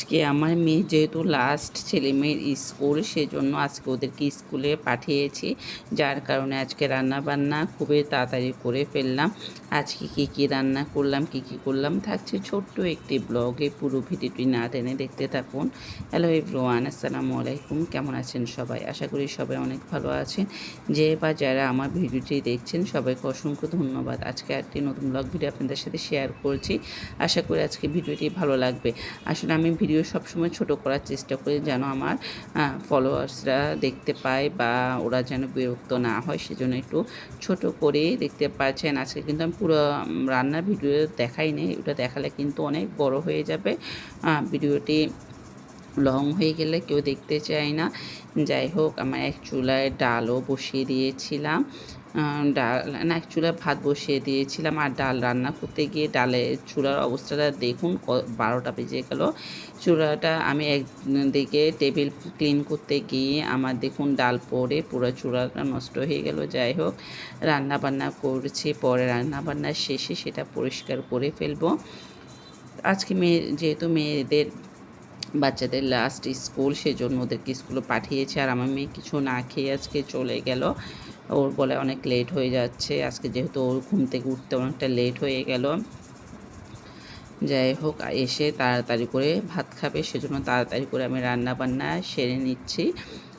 আজকে আমার মেয়ে যেহেতু লাস্ট ছেলে মেয়ের স্কুল সেজন্য আজকে ওদেরকে স্কুলে পাঠিয়েছি। যার কারণে আজকে রান্না বান্না খুবই তাড়াতাড়ি করে ফেললাম। আজকে কি কি রান্না করলাম, কি কি করলাম, থাকছে ছোট্ট একটি ব্লগে পুরো ভিডিওটি না টেনে দেখতে থাকুন। হ্যালো এভরিওয়ান আসসালামু আলাইকুম। কেমন আছেন সবাই? আশা করি সবাই অনেক ভালো আছেন। যে বা যারা আমার ভিডিওটি দেখছেন, সবাইকে অসংখ্য ধন্যবাদ। আজকে একটি নতুন ব্লগ ভিডিও আপনাদের সাথে শেয়ার করছি। আশা করি আজকে ভিডিওটি ভালো লাগবে। আসলে আমি ভিডিও সবসময় ছোট করার চেষ্টা করি যেন আমার ফলোয়ার্সরা দেখতে পায় বা ওরা যেন বিরক্ত না হয়, সেজন্য একটু ছোট করে দেখতে পাচ্ছেন। আজকে কিন্তু আমি পুরো রান্নার ভিডিও দেখাই নেই ওটা দেখালে কিন্তু অনেক বড় হয়ে যাবে। ভিডিওটি লং হয়ে গেলে কেউ দেখতে চায় না। যাই হোক, আমার এক চুলায় ডালও বসিয়ে দিয়েছিলাম। ডাল, না, এক চুলায় ভাত বসিয়ে দিয়েছিলাম আর ডাল রান্না করতে গিয়ে ডালের চুলার অবস্থাটা দেখুন বারোটা বেজে গেল। চুলাটা আমি একদিকে টেবিল ক্লিন করতে গিয়ে আমার দেখুন ডাল পরে পুরো চুলাটা নষ্ট হয়ে গেল। যাই হোক রান্না বান্না করছি, পরে রান্না বান্নার শেষে সেটা পরিষ্কার করে ফেলব। আজকে মেয়ে, যেহেতু মেয়েদের বাচ্চাদের লাস্ট স্কুল সেজন্য ওদেরকে স্কুলে পাঠিয়েছে। আর আমার মেয়ে কিছু না খেয়ে আজকে চলে গেল। ওর বলে অনেক লেট হয়ে যাচ্ছে। আজকে যেহেতু ওর ঘুম থেকে উঠতে অনেকটা লেট হয়ে গেল। যাই হোক, এসে তাড়াতাড়ি করে ভাত খাবে। সেজন্য তাড়াতাড়ি করে আমি রান্না বান্না সেরে নিচ্ছি।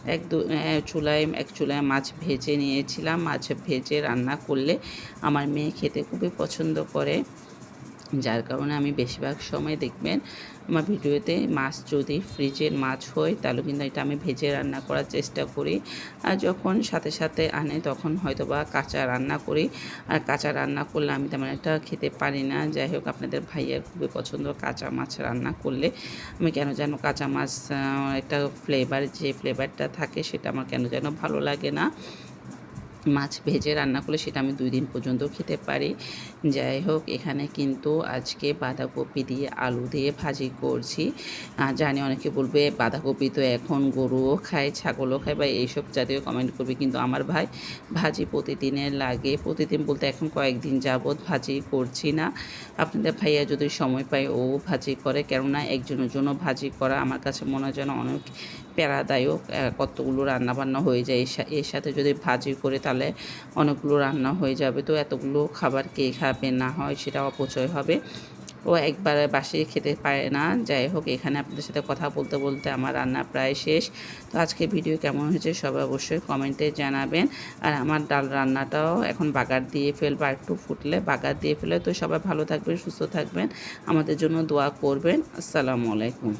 এক দু চুলায়, এক চুলায় মাছ ভেজে নিয়েছিলাম। মাছ ভেজে রান্না করলে আমার মেয়ে খেতে খুবই পছন্দ করে। যার কারণে আমি বেশিরভাগ সময় দেখবেন আমার ভিডিওতে মাছ যদি ফ্রিজের মাছ হয়, তাহলে কিন্তু এটা আমি ভেজে রান্না করার চেষ্টা করি। আর যখন সাথে সাথে আনে, তখন হয়তো বা কাঁচা রান্না করি। আর কাঁচা রান্না করলে আমি তেমন একটা খেতে পারি না। যাই হোক, আপনাদের ভাইয়ের খুবই পছন্দ কাঁচা মাছ রান্না করলে। আমি কেন যেন কাঁচা মাছ একটা ফ্লেভার যে ফ্লেভারটা থাকে, সেটা আমার কেন যেন ভালো লাগে না। মাছ ভেজে রান্না করলে সেটা আমি দুই দিন পর্যন্ত খেতে পারি। যাই হোক, এখানে কিন্তু আজকে বাঁধাকপি দিয়ে আলু দিয়ে ভাজি করছি। জানি অনেকে বলবে, বাঁধাকপি তো এখন গরুও খায়, ছাগলও খায়, বা এইসব জাতীয় কমেন্ট করবে, কিন্তু আমার ভাই ভাজি প্রতিদিনের লাগে। প্রতিদিন বলতে এখন কয়েকদিন যাবৎ ভাজি করছি না। আপনাদের ভাইয়া যদি সময় পায়, ও ভাজি করে। কেননা একজনের জন্য ভাজি করা আমার কাছে মনে হয় যেন অনেক প্যারাদায়ক কতগুলো রান্নাবান্না হয়ে যায় এর সাথে যদি ভাজি করে তাহলে অনেকগুলো রান্না হয়ে যাবে। তো এতগুলো খাবার কে খাবে না হয় সেটা অপচয় হবে। ও একবার বাসিয়ে খেতে পারে না। যাই হোক, এখানে আপনাদের সাথে কথা বলতে বলতে আমার রান্না প্রায় শেষ। তো আজকে ভিডিও কেমন হয়েছে সবাই অবশ্যই কমেন্টে জানাবেন। আর আমার ডাল রান্নাটাও এখন বাগার দিয়ে ফেলব একটু ফুটলে বাগার দিয়ে ফেলে। তো সবাই ভালো থাকবেন, সুস্থ থাকবেন। আমাদের জন্য দোয়া করবেন। আসসালামু আলাইকুম।